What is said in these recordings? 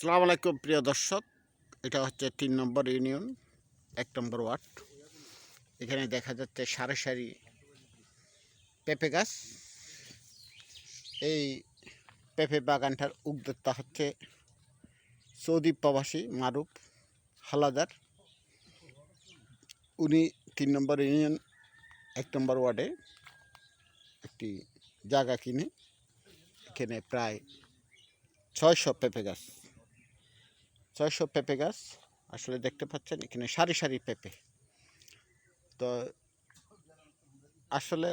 সালাম আলাইকুম, প্রিয় দর্শক। এটা হচ্ছে তিন নম্বর ইউনিয়ন, এক নম্বর ওয়ার্ড। এখানে দেখা যাচ্ছে সারি সারি পেঁপে গাছ। এই পেঁপে বাগানটার উদ্যোক্তা হচ্ছে সৌদি প্রবাসী মারুফ হালাদার। উনি তিন নম্বর ইউনিয়ন, এক নম্বর ওয়ার্ডে একটি জায়গা কিনে, এখানে প্রায় ছয়শো পেঁপে গাছ। ছয়শো পেঁপে গাছ আসলে দেখতে পাচ্ছেন, এখানে সারি সারি পেঁপে। তো আসলে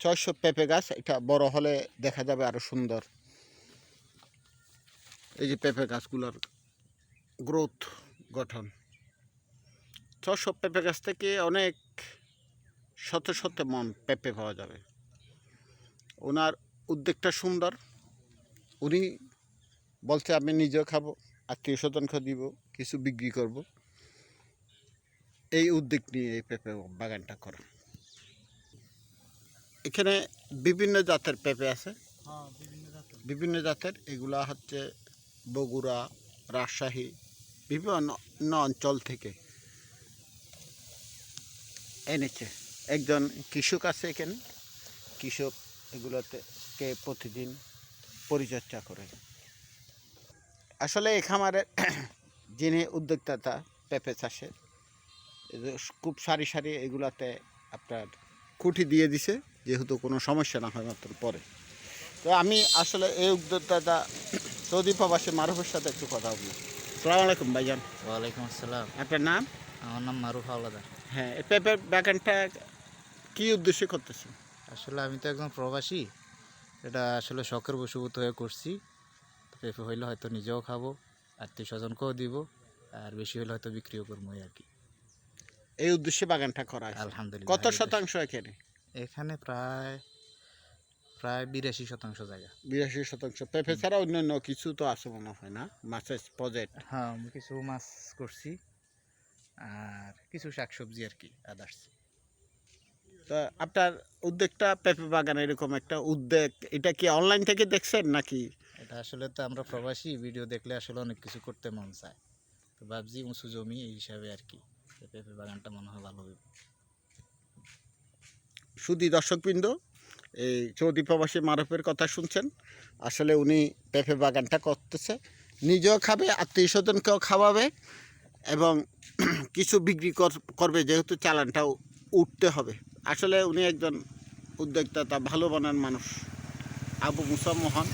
ছয়শো পেঁপে গাছ, এটা বড় হলে দেখা যাবে আরও সুন্দর। এই যে পেঁপে গাছগুলোর গ্রোথ, গঠন। ছশো পেঁপে গাছ থেকে অনেক শত শত মন পেঁপে পাওয়া যাবে। ওনার উদ্যোগটা সুন্দর। উনি বলছে, আমি নিজেও খাব। আত্মীয় স্বজনকে দিব কিছু বিক্রি করব। এই উদ্যোগ নিয়ে এই পেঁপে বাগানটা করা। এখানে বিভিন্ন জাতের পেঁপে আছে। হ্যাঁ বিভিন্ন জাতের। বিভিন্ন জাতের এগুলা হচ্ছে বগুড়া রাজশাহী বিভিন্ন অঞ্চল থেকে এনেছে। একজন কৃষক আছে এখানে। কৃষক এগুলোতে কে প্রতিদিন পরিচর্যা করে। আসলে এই খামারের যিনি উদ্যোক্তা পেঁপে চাষের খুব সারি সারি এগুলাতে আপনার খুঁটি দিয়ে দিছে যেহেতু কোনো সমস্যা না হয় মাত্র পরে। তো আমি আসলে এই উদ্যোক্তাটা সৌদি প্রবাসী মারুফের সাথে একটু কথা বলি সালাম আলাইকুম ভাইজান। ওয়ালাইকুম আসসালাম। আপনার নাম? আমার নাম মারুফ হাওলাদার। হ্যাঁ এই পেঁপের বাগানটা কী উদ্দেশ্যে করতেছেন? আসলে আমি তো একজন প্রবাসী এটা আসলে শখের বশীভূত হয়ে করছি। পেঁপে হইলে হয়তো নিজেও খাব আত্মীয় স্বজনকেও দিব আর বেশি হলে হয়তো বিক্রিও করব আর কি। এই উদ্দেশ্যে বাগানটা করা আলহামদুলিল্লাহ কত শতাংশ এখানে? এখানে প্রায় প্রায় বিরাশি শতাংশ জায়গা। বিরাশি শতাংশ। পেঁপে ছাড়া অন্যান্য কিছু তো আছে মনে হয় না? মাছের প্রজেক্ট? হ্যাঁ কিছু মাছ করছি আর কিছু শাকসবজি আর কি আদার্স তো আপনার উদ্যোগটা পেঁপে বাগান এরকম একটা উদ্যোগ এটা কি অনলাইন থেকে দেখছেন নাকি? আসলে তো আমরা প্রবাসী ভিডিও দেখলে আসলে অনেক কিছু করতে মন চায়। তো ভাবছি উঁচু জমি এই হিসাবে আর কি পেঁপে বাগানটা মনে হয় ভালো হবে সুদী দর্শকবৃন্দ, এই চৌধুরী প্রবাসী মারফের কথা শুনছেন। আসলে উনি পেঁপে বাগানটা করতেছে। নিজেও খাবে, আত্মীয় স্বজনকেও খাওয়াবে এবং কিছু বিক্রি কর- করবে, যেহেতু চালানটাও উঠতে হবে। আসলে উনি একজন উদ্যোক্তা, তা ভালো বানান মানুষ। আবু মুসা মোহন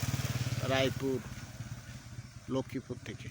রায়পুর লক্ষ্মীপুর থেকে